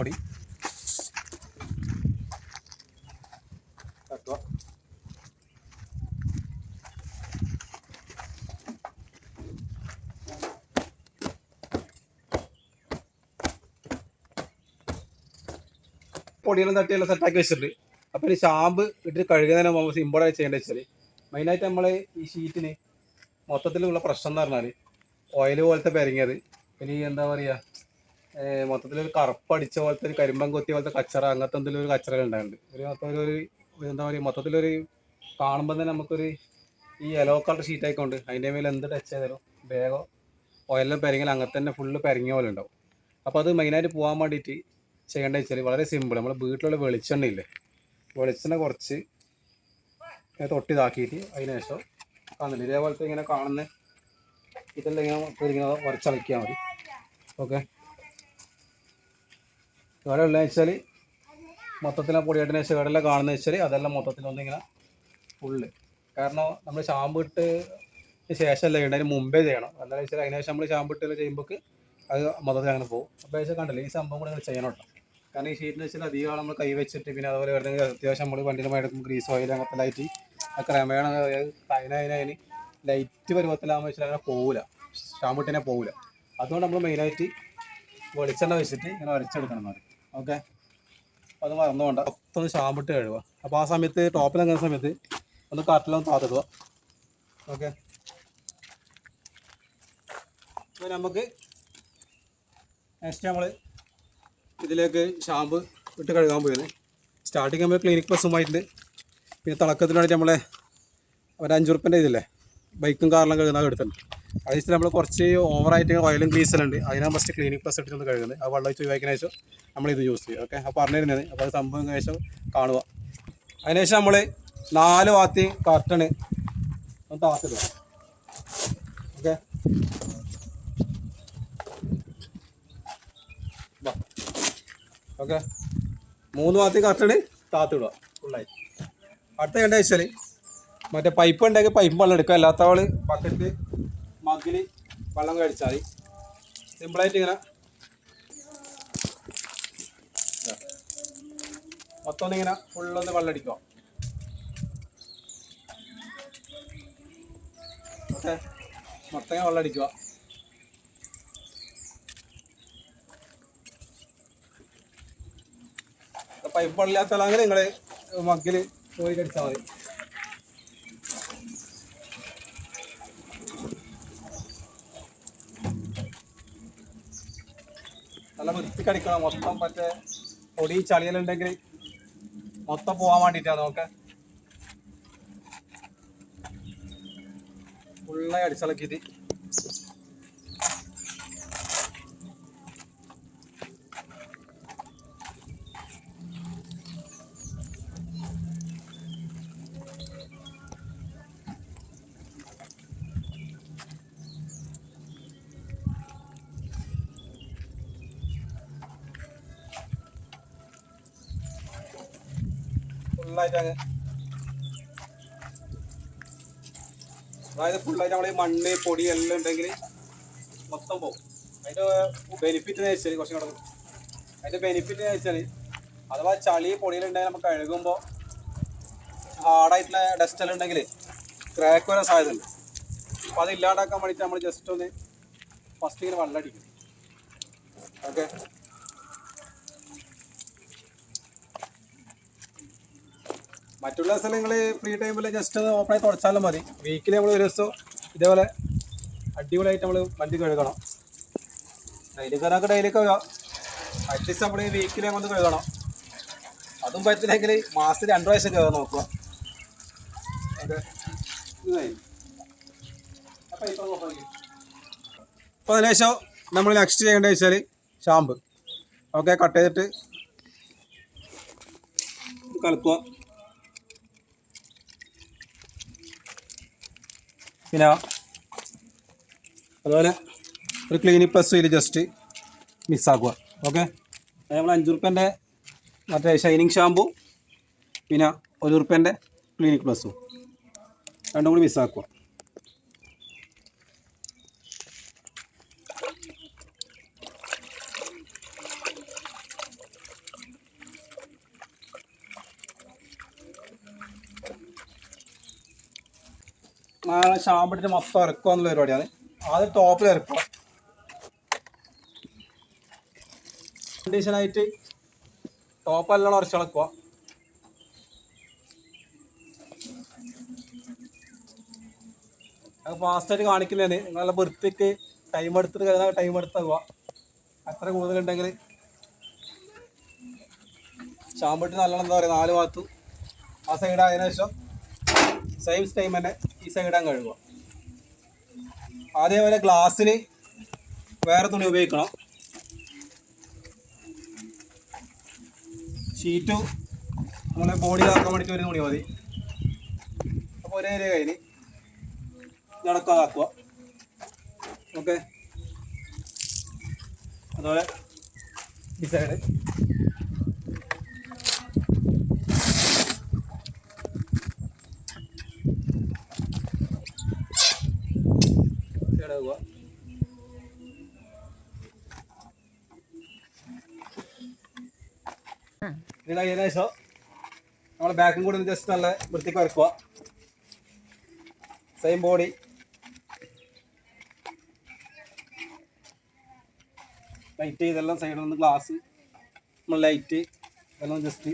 പൊടി. തട്ടുക പൊടിയെല്ലാം തട്ടിയെല്ലാം സെറ്റാക്കി വെച്ചിട്ടുണ്ട്. അപ്പോൾ ഈ ഷാമ്പ് ഇട്ട് കഴുകുന്നതിന് മുമ്പ് സിമ്പിളായി ചെയ്യേണ്ടത് വെച്ചാൽ മെയിനായിട്ട് നമ്മൾ ഈ ഷീറ്റിന് മൊത്തത്തിലുള്ള പ്രശ്നം എന്ന് പറഞ്ഞാൽ ഓയിൽ പോലത്തെ പെരങ്ങിയത്. ഇനി എന്താ പറയുക മൊത്തത്തിലൊരു കറുപ്പടിച്ച പോലത്തെ ഒരു കരിമ്പൻ കൊത്തിയ പോലത്തെ കച്ചറ അങ്ങനത്തെ എന്തെങ്കിലും ഒരു കച്ചറ ഉണ്ടായിട്ടുണ്ട്. ഒരു മൊത്തം ഒരു എന്താ പറയുക മൊത്തത്തിലൊരു കാണുമ്പോൾ തന്നെ നമുക്കൊരു ഈ യെല്ലോ കളർ ഷീറ്റ് ആയിക്കൊണ്ട് അതിന്റെ മേലെ എന്ത് ടച്ച് ചെയ്താലും വേഗം ഓയിലും പെരങ്ങിയാൽ അങ്ങനെ തന്നെ ഫുള്ള് പെരങ്ങിയ പോലെ ഉണ്ടാവും. അപ്പോൾ അത് മെയിനായിട്ട് പോകാൻ വേണ്ടിയിട്ട് ചെയ്യേണ്ടത് വെച്ചാൽ വളരെ സിമ്പിൾ നമ്മൾ വീട്ടിലുള്ള വെളിച്ചെണ്ണ ഇല്ലേ? വെളിച്ചെണ്ണ കുറച്ച് തൊട്ടിതാക്കിയിട്ട് അതിന് ശേഷം കാണുന്നില്ല ഇതേപോലത്തെ ഇങ്ങനെ കാണുന്ന ഇതെല്ലാം ഇങ്ങനെ ഇങ്ങനെ വരച്ചളക്കിയാൽ മതി. ഓക്കെ ഇവിടെ ഉള്ളതെന്ന് വെച്ചാൽ മൊത്തത്തിൽ ആ വെച്ചാൽ ശേഷം ഇവിടെ കാണുന്നത് വെച്ചാൽ അതെല്ലാം മൊത്തത്തിൽ ഒന്നിങ്ങനെ ഫുള്ള് കാരണം നമ്മൾ ഷാമ്പു ഇട്ട് ശേഷമല്ല ചെയ്യേണ്ടത് അതിന് മുമ്പേ ചെയ്യണം. എന്താണെന്ന് വെച്ചാൽ അതിന് ശേഷം നമ്മൾ ഷാമ്പു ഇട്ട് ചെയ്യുമ്പോൾ അത് മൊത്തത്തിൽ അങ്ങനെ പോകും. അപ്പോൾ വെച്ചാൽ കണ്ടില്ല ഈ സംഭവം കൂടെ ചെയ്യണം കേട്ടോ കാരണം ഈ ഷീറ്റിന് വെച്ചാൽ അധികം നമ്മൾ കൈ വെച്ചിട്ട് പിന്നെ അതുപോലെ വരുന്ന അത്യാവശ്യം നമ്മൾ വണ്ടിയുടെ മേടക്കും ഗ്രീസ് ഓയിൽ അങ്ങനത്തെ ലൈറ്റ് ക്രമേണ അതിനതിനതിന് ലൈറ്റ് പരുവത്തിലാകുമ്പോൾ വെച്ചാൽ അങ്ങനെ പോകില്ല ഷാമ്പു ഇട്ടിനെ പോകില്ല അതുകൊണ്ട് നമ്മൾ മെയിനായിട്ട് വെളിച്ചെണ്ണ വെച്ചിട്ട് ഇങ്ങനെ വരച്ചെടുക്കണം മതി ഓക്കെ. അത് മറന്നുകൊണ്ട് ഒന്ന് ഷാമ്പിട്ട് കഴുകുക. അപ്പോൾ ആ സമയത്ത് ടോപ്പിൽ അങ്ങനെ സമയത്ത് ഒന്ന് കാട്ടിലൊന്ന് താത്തിടുക. ഓക്കെ. അപ്പോൾ നമുക്ക് നെക്സ്റ്റ് നമ്മൾ ഇതിലേക്ക് ഷാമ്പു ഇട്ട് കഴുകാൻ പോയത് സ്റ്റാർട്ടിങ് നമ്മൾ ക്ലിനിക് ബസ്സുമായിട്ടുണ്ട് പിന്നെ തിളക്കത്തിനായിട്ട് നമ്മളെ ഒരു അഞ്ചുറുപ്പന്റെ ഇതില്ലേ? ബൈക്കും കാറിലും കഴുകുന്ന എടുത്തിട്ടുണ്ട്. അത് വെച്ചാൽ നമ്മൾ കുറച്ച് ഓവറായിട്ട് ഓയിലും ഗ്രീസലുണ്ട് അതിനാണ് ഫസ്റ്റ് ക്ലിനിക് പ്ലസ് ഇട്ടിട്ട് കഴുകുന്നത്. ആ വെള്ളം വെച്ച് ഒഴിവാക്കിയ ശേഷം നമ്മൾ ഇത് യൂസ് ചെയ്യും ഓക്കെ അപ്പോൾ പറഞ്ഞിരുന്നത് അപ്പോൾ അത് സംഭവം ശേഷം കാണുക. അതിനുശേഷം നമ്മൾ നാല് വാത്തി കർട്ടണ് ഒന്ന് താത്തിടുക ഓക്കെ ഓക്കെ മൂന്ന് ഭാഗത്ത് കറക്റ്റ് താത്തിടുക ഫുള്ളായി അടുത്ത കണ്ട വെച്ചാൽ മറ്റേ പൈപ്പ് ഉണ്ടെങ്കിൽ പൈപ്പ് വെള്ളം എടുക്കുക. അല്ലാത്തവൾ ബക്കറ്റ് മഗ്ഗിൽ വെള്ളം കഴിച്ചാൽ മതി. സിമ്പിളായിട്ട് ഇങ്ങനെ. മൊത്തം ഒന്നിങ്ങനെ ഫുള്ളൊന്ന് വെള്ളം അടിക്കുക ഓക്കെ? മൊത്തം വെള്ളം അടിക്കുക പൈപ്പ് വെള്ളമില്ലാത്തല്ലെങ്കിൽ നിങ്ങൾ മഗ്ഗിൽ പോയി കടിച്ചാൽ മതി. നല്ല വൃത്തി കടിക്കണം മൊത്തം മറ്റേ പൊടി ചളിയലുണ്ടെങ്കിൽ മൊത്തം പോകാൻ വേണ്ടിയിട്ടാണ് നോക്കെ. ഫുള്ളായി അടിച്ചിളക്കിയിട്ട്. ഫുള്ളായിട്ട് അങ്ങ് അതായത് ഫുള്ളായിട്ട് നമ്മൾ ഈ മണ്ണ് പൊടി എല്ലാം ഉണ്ടെങ്കിൽ മൊത്തം പോകും അതിന്റെ ബെനിഫിറ്റ് എന്ന് വെച്ചാൽ കുറച്ചും കൂടെ അതിന്റെ ബെനിഫിറ്റ് എന്ന് വെച്ചാൽ അഥവാ ചളി പൊടിയിലുണ്ടെങ്കിൽ നമുക്ക് കഴുകുമ്പോൾ ഹാർഡായിട്ടുള്ള ഡസ്റ്റ് എല്ലാം ഉണ്ടെങ്കിൽ ക്രാക്ക് വരാൻ സാധ്യതയുണ്ട് അപ്പോൾ അത് ഇല്ലാണ്ടാക്കാൻ വേണ്ടിയിട്ട് നമ്മൾ ജസ്റ്റ് ഒന്ന് ഫസ്റ്റ് ഇങ്ങനെ വെള്ളം അടിക്കും. ഓക്കെ മറ്റുള്ള സ്ഥലങ്ങളിൽ ഫ്രീ ടൈമിൽ ജസ്റ്റ് ഒന്ന് ഓപ്പൺ ആയി തുടച്ചാലും മതി. വീക്കിലി നമ്മൾ ഒരു ദിവസം ഇതേപോലെ അടിപൊളിയായിട്ട് നമ്മൾ വണ്ടി കഴുകണം. ഡെയിലി കയറാക്ക് ഡെയിലി കഴുകാം അറ്റ്ലീസ്റ്റ് നമ്മൾ വീക്കിലി ഒന്ന് കഴുകണം. അതും പറ്റില്ലെങ്കിൽ മാസത്തിൽ രണ്ട് പ്രാവശ്യം കയറാൻ നോക്കുക. അപ്പോൾ അതിനുശേഷം നമ്മൾ നെക്സ്റ്റ് ചെയ്യേണ്ടത് വെച്ചാൽ ഷാമ്പ് ഓക്കെ കട്ട് ചെയ്തിട്ട് കലക്കുക. പിന്നെ അതുപോലെ ഒരു ക്ലീനിക് പ്ലസ് ഇതിൽ ജസ്റ്റ് മിക്സാക്കുക ഓക്കെ നമ്മൾ അഞ്ച് റുപ്യന്റെ മറ്റേ ഷൈനിങ് ഷാമ്പു പിന്നെ ഒരു റുപ്യന്റെ ക്ലീനിക് പ്ലസ്സും രണ്ടും കൂടി മിക്സാക്കുക ഷാമ്പിട്ടിട്ട് മൊത്തം ഇറക്കുക എന്നുള്ള പരിപാടിയാണ്. ആദ്യം ടോപ്പിൽ ഇറക്കുക. കണ്ടീഷനായിട്ട് ടോപ്പ് എല്ലാം ഉറച്ചിളക്കുക അത് ഫാസ്റ്റായിട്ട് കാണിക്കുന്നതാണ്. നിങ്ങളെ വൃത്തിക്ക് ടൈം എടുത്തിട്ട് കഴിഞ്ഞാൽ ടൈം എടുത്താകുക അത്ര കൂടുതലുണ്ടെങ്കിൽ ഷാമ്പിട്ട് നല്ലോണം എന്താ പറയുക നാല് ഭാഗത്തും ആ സൈഡ് ആയതിനു ശേഷം സെയിം സ്റ്റൈം തന്നെ ഈ സൈഡാൻ കഴുകുക അതേപോലെ ഗ്ലാസ്സിന് വേറെ തുണി ഉപയോഗിക്കണം. ഷീറ്റ് നമ്മളെ ബോഡി ആക്കാൻ വേണ്ടിയിട്ട് ഒരു തുണി മതി. അപ്പോൾ ഒരേ ഒരേ കയ്യിൽ നടക്കാതാക്കുക ഓക്കെ അതുപോലെ ഈ സൈഡ് ഇത് ഏകദേശം നമ്മൾ ബാക്കും കൂടി ഒന്ന് ജസ്റ്റ് നല്ല വൃത്തിക്ക് വരക്കുക സെയിം ബോഡി ലൈറ്റ് ഇതെല്ലാം സൈഡിൽ നിന്ന് ഗ്ലാസ് നമ്മൾ ലൈറ്റ് ഇതെല്ലാം ജസ്റ്റ്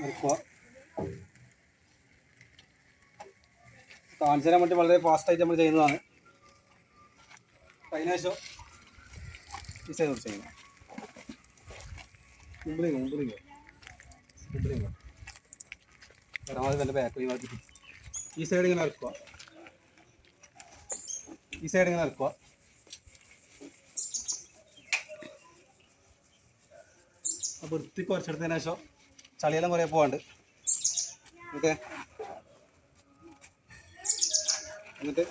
വരക്കുക കാണിച്ചു തരാൻ വളരെ ഫാസ്റ്റായിട്ട് നമ്മൾ ചെയ്യുന്നതാണ്. അതിനുശേഷം ഈ സൈഡ് ചെയ്യുന്നത്. മുമ്പിലേക്ക് മുമ്പിലേക്ക് മുമ്പിലേക്ക് പരമാവധി നല്ല ബാക്കിൽ മാറ്റിട്ട് ഈ സൈഡ് ഇങ്ങനെ ഇറക്കുക. ഈ സൈഡ് ഇങ്ങനെ ഇറക്കുക. അപ്പോൾ വൃത്തി കുറച്ചെടുത്തതിന് ശേഷം ചളിയെല്ലാം കുറേ പോകാണ്ട് ഓക്കെ എന്നിട്ട്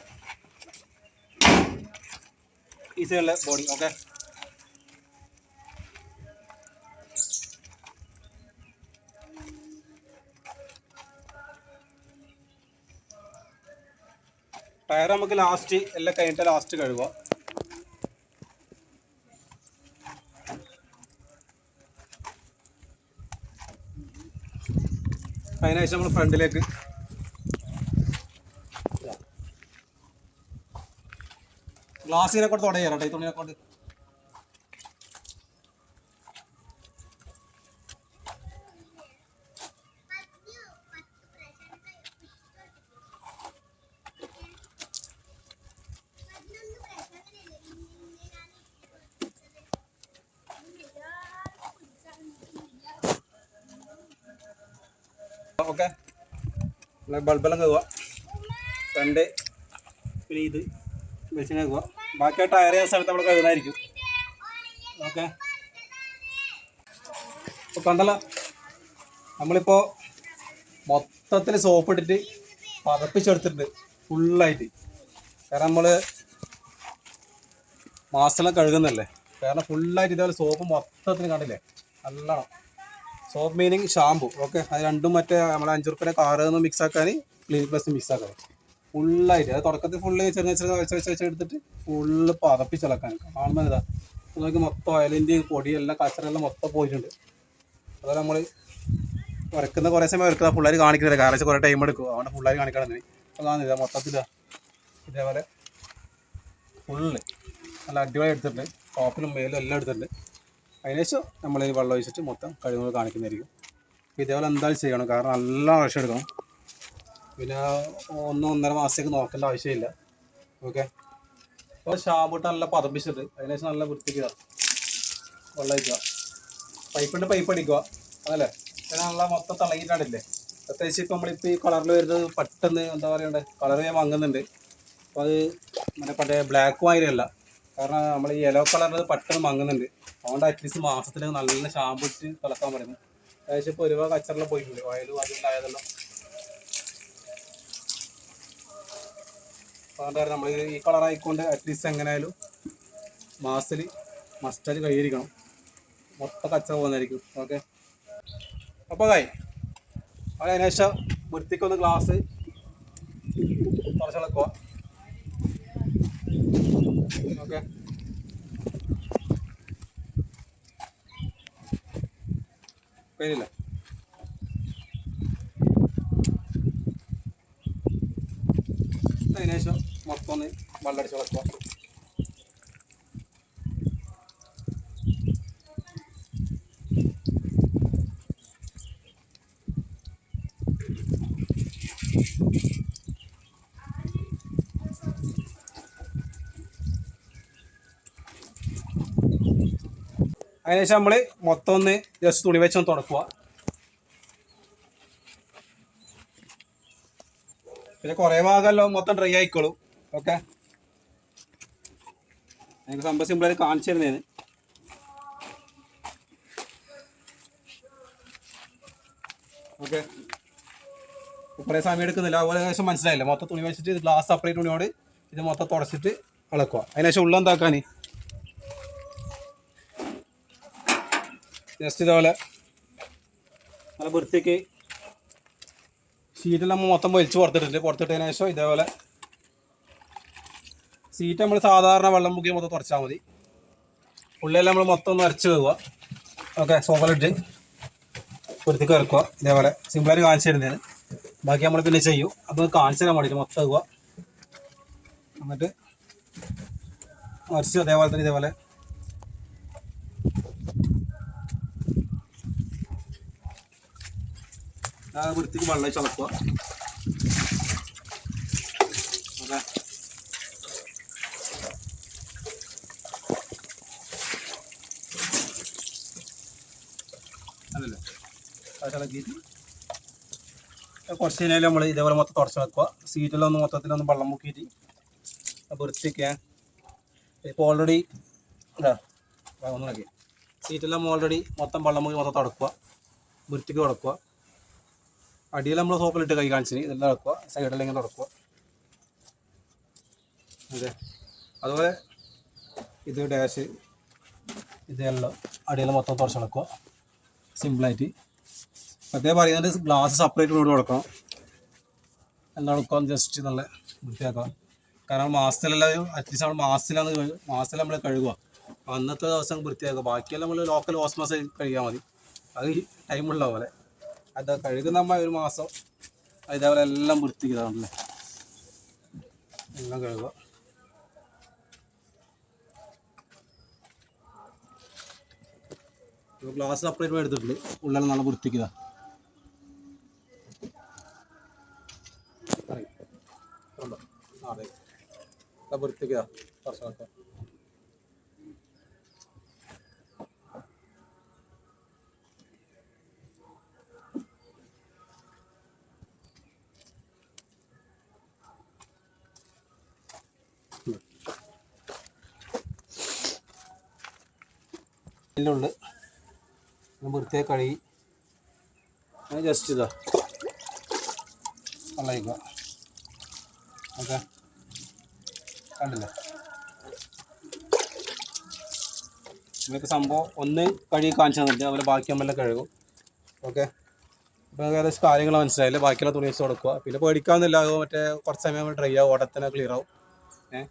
ഈ സൈഡിലെ ബോഡി ഓക്കെ ടയർ നമുക്ക് ലാസ്റ്റ് എല്ലാം കഴിഞ്ഞിട്ട് ലാസ്റ്റ് കഴുകുക. അതിനുശേഷം നമ്മൾ ഫ്രണ്ടിലേക്ക് ഗ്ലാസ്സിനെ കൊണ്ട് തുടങ്ങിയാലോ ഈ തുണിനെ കൊണ്ട് ഓക്കെ ബൾബെല്ലാം കഴുകുക ഫ്രണ്ട് പിന്നെ ഇത് വെളിച്ചം കഴുകുക ബാക്കി ആ ടയർ ചെയ്യുന്ന സ്ഥലത്ത് നമ്മൾ കഴുകുന്നതായിരിക്കും. ഓക്കെ. ഇപ്പോൾ കണ്ടല്ലോ. നമ്മളിപ്പോൾ മൊത്തത്തിൽ സോപ്പ് ഇട്ടിട്ട് പതപ്പിച്ചെടുത്തിട്ടുണ്ട്. ഫുള്ളായിട്ട് കാരണം നമ്മൾ മാസമെല്ലാം കഴുകുന്നല്ലേ കാരണം ഫുള്ളായിട്ട് ഇതേപോലെ സോപ്പ് മൊത്തത്തിൽ കണ്ടില്ലേ? നല്ലോണം. സോപ്പ് മീനിങ് ഷാമ്പു ഓക്കെ അത് രണ്ടും മറ്റേ നമ്മളെ അഞ്ചു റുപ്യ കാറ് മിക്സ് ആക്കാൻ ക്ലീൻ പ്ലസ് മിക്സ് ആക്കാൻ ഫുള്ളായിട്ട് അത് തുടക്കത്തിൽ ഫുള്ള് ചെറിയ ചെറിയ വെച്ച് വെച്ച് എടുത്തിട്ട് ഫുള്ള് പതപ്പിച്ചിളക്കാൻ കാണുന്നത് ഇതാ നമുക്ക് മൊത്തം ഓയിലിന്റെ പൊടിയെല്ലാം കച്ചറെല്ലാം മൊത്തം പോയിട്ടുണ്ട്. അതുപോലെ നമ്മൾ വരക്കുന്ന കുറേ സമയം ഉരക്കുന്ന പിള്ളേർ കാണിക്കുന്നില്ല. കാരണം കുറേ ടൈം എടുക്കും. അതുകൊണ്ട് പിള്ളേർ കാണിക്കണം അപ്പോൾ കാണുന്നില്ല മൊത്തത്തിൽ ഇതേപോലെ ഫുള്ള് നല്ല അടിപൊളി എടുത്തിട്ടുണ്ട്. ടോപ്പിലും മേലും എല്ലാം എടുത്തിട്ടുണ്ട്. അതിനുശേഷം നമ്മൾ ഈ വെള്ളം ഒഴിച്ചിട്ട് മൊത്തം കഴിവുകൾ കാണിക്കുന്നതായിരിക്കും. ഇതേപോലെ എന്തായാലും ചെയ്യണം. കാരണം നല്ല ആവശ്യം എടുക്കണം. പിന്നെ ഒന്നോ ഒന്നര മാസത്തേക്ക് നോക്കേണ്ട ആവശ്യമില്ല. ഓക്കെ? അപ്പോൾ ഷാമ്പിട്ട് നല്ല പതപ്പിച്ചിട്ട് അതിനുശേഷം നല്ല വൃത്തിക്കുക വെള്ളം ഒഴിക്കുക പൈപ്പിന്റെ പൈപ്പ് അടിക്കുക. അതല്ലേ? പിന്നെ നല്ല മൊത്തം തിളങ്ങിയിട്ടാണില്ലേ പ്രത്യേകിച്ച് ഇപ്പോൾ നമ്മളിപ്പോൾ ഈ കളറിൽ വരുന്നത് പെട്ടെന്ന് എന്താ പറയണ്ടേ? കളർ ഞാൻ വാങ്ങുന്നുണ്ട്. അപ്പോൾ അത് മറ്റേ പണ്ടേ ബ്ലാക്ക് മാതിരിയല്ല കാരണം നമ്മൾ ഈ യെല്ലോ കളറിൽ പെട്ടെന്ന് മങ്ങുന്നുണ്ട്. അതുകൊണ്ട് അറ്റ്ലീസ്റ്റ് മാസത്തിൽ നല്ല ഷാമ്പു ഇട്ട് തിളക്കാൻ പറയുന്നു ഏകദേശം ഇപ്പോൾ ഒരുപാട് കച്ചറിൽ പോയിട്ടുണ്ട്. ഓയിലും അതുണ്ടായതെല്ലാം അതുകൊണ്ട് നമ്മൾ ഈ കളർ ആയിക്കൊണ്ട് അറ്റ്ലീസ്റ്റ് എങ്ങനെയായാലും മാസത്തിൽ മസ്റ്റായിട്ട് കൈയിരിക്കണം മൊത്തം കച്ച പോകുന്നതായിരിക്കും. ഓക്കെ അപ്പോൾ കായ് അത് അതിനുശേഷം വൃത്തിക്കൊന്ന് ഗ്ലാസ് തുറച്ചിളക്കുക ഓക്കെ പേരില്ല. മൊത്തം ഒന്ന് വെള്ളടിച്ച് വെക്കുക അതിനുശേഷം നമ്മൾ മൊത്തം ഒന്ന് ജസ്റ്റ് തുണി വെച്ചൊന്ന് തുടക്കുക പിന്നെ കുറേ ഭാഗമല്ലോ മൊത്തം ഡ്രൈ ആയിക്കോളും. ഓക്കെ എനിക്ക് സംഭവം സിമ്പിളായിട്ട് കാണിച്ചു തരുന്നതിന് ഓക്കെ കുറേ സമയം എടുക്കുന്നില്ല. അതുപോലെ ഏകദേശം മനസ്സിലായില്ല? മൊത്തം തുണി വെച്ചിട്ട് ഗ്ലാസ് സെപ്പറേറ്റ് തുണിയോട് ഇത് മൊത്തം തുടച്ചിട്ട് ഇളക്കുക അതിനുശേഷം ഉള്ള ജസ്റ്റ് ഇതേപോലെ നല്ല വൃത്തിക്ക് ഷീറ്റിൽ നമ്മൾ മൊത്തം വലിച്ച് പുറത്തിട്ടിട്ട് പുറത്തിട്ടതിന് ശേഷം ഇതേപോലെ സീറ്റ് നമ്മൾ സാധാരണ വെള്ളം മുക്കി മൊത്തം തുറച്ചാൽ മതി. ഉള്ളിലെല്ലാം നമ്മൾ മൊത്തം ഒന്ന് അരച്ച് വെക്കുക. ഓക്കെ സോഫലിട്ട് വൃത്തിക്ക് ഇറക്കുക ഇതേപോലെ സിമ്പിളായിട്ട് കാണിച്ചു തരുന്നതിന് ബാക്കി നമ്മൾ പിന്നെ ചെയ്യും. അപ്പോൾ കാണിച്ചു തരാൻ മൊത്തം വെക്കുക എന്നിട്ട് അരച്ച് അതേപോലെ തന്നെ ഇതേപോലെ വൃത്തിക്ക് വെള്ളം ചളക്കുക ഓക്കെ അതല്ലേ? അത് കുറച്ച് കഴിഞ്ഞാൽ നമ്മൾ ഇതേപോലെ മൊത്തം തുടച്ച് വെക്കുക. സീറ്റിലൊന്ന് മൊത്തത്തിലൊന്ന് വെള്ളം മുക്കിയിട്ട് വൃത്തിക്ക് ഇപ്പോൾ ഓൾറെഡി ഇതാ ഒന്നിളക്കി സീറ്റെല്ലാം ഓൾറെഡി മൊത്തം വെള്ളം മുക്കി മൊത്തം തുടക്കുക. വൃത്തിക്ക് തുടക്കുക. അടിയിൽ നമ്മൾ സോപ്പിലിട്ട് കൈ കാണിച്ചിന്. ഇതെല്ലാം ഇറക്കുക സൈഡിൽ ഇങ്ങനെ നടക്കുക. അതെ. അതുപോലെ ഇത് ഡാഷ് ഇതെല്ലാം അടിയിൽ മൊത്തം തുറച്ച് നടക്കുക. സിമ്പിളായിട്ട് അതേ പറയുന്നത് ഗ്ലാസ് സെപ്പറേറ്റ് കൂടെ കൊടുക്കണം. എല്ലാം കൊടുക്കാം ജസ്റ്റ് നല്ല വൃത്തിയാക്കാം കാരണം മാസത്തിലെല്ലാം അറ്റ്ലീസ്റ്റ് നമ്മൾ മാസത്തിലാണ് മാസത്തിൽ നമ്മൾ കഴുകുക. അന്നത്തെ ദിവസം വൃത്തിയാക്കുക. ബാക്കിയെല്ലാം നമ്മൾ ലോക്കൽ ഓസ്മോസ് കഴുകിയാൽ മതി. അത് ടൈമുള്ള പോലെ അത് കഴുകുന്ന ഒരു മാസം. ഇതേപോലെ എല്ലാം വൃത്തിക്കുന്നതാണല്ലേ എല്ലാം കഴുകുക. ഗ്ലാസ് സെപ്പറേറ്റ് എടുത്തിട്ടുണ്ട്. ഉള്ളിൽ നല്ല വൃത്തിക്കുക വൃത്തിക്കുക കുറച്ചൊക്കെ ഇതിലുണ്ട് വൃത്തിയായി കഴുകി. ജസ്റ്റ് ഇതാ. വെള്ളയിക്കുക ഓക്കെ. കണ്ടില്ലേ? നമുക്ക് സംഭവം ഒന്ന് കഴുകി കാണിച്ചു തന്നിട്ട് അതുപോലെ ബാക്കി നമ്മളെല്ലാം കഴുകും. ഓക്കെ. അപ്പോൾ ഏകദേശം കാര്യങ്ങൾ മനസ്സിലായില്ലേ? ബാക്കിയുള്ള തുണി വെച്ച് കൊടുക്കുക. പിന്നെ പേടിക്കാവുന്നില്ല അത് മറ്റേ കുറച്ച് സമയം ഡ്രൈ ആവും ഓട്ടത്തിന് ക്ലിയർ ആവും. ഏഹ്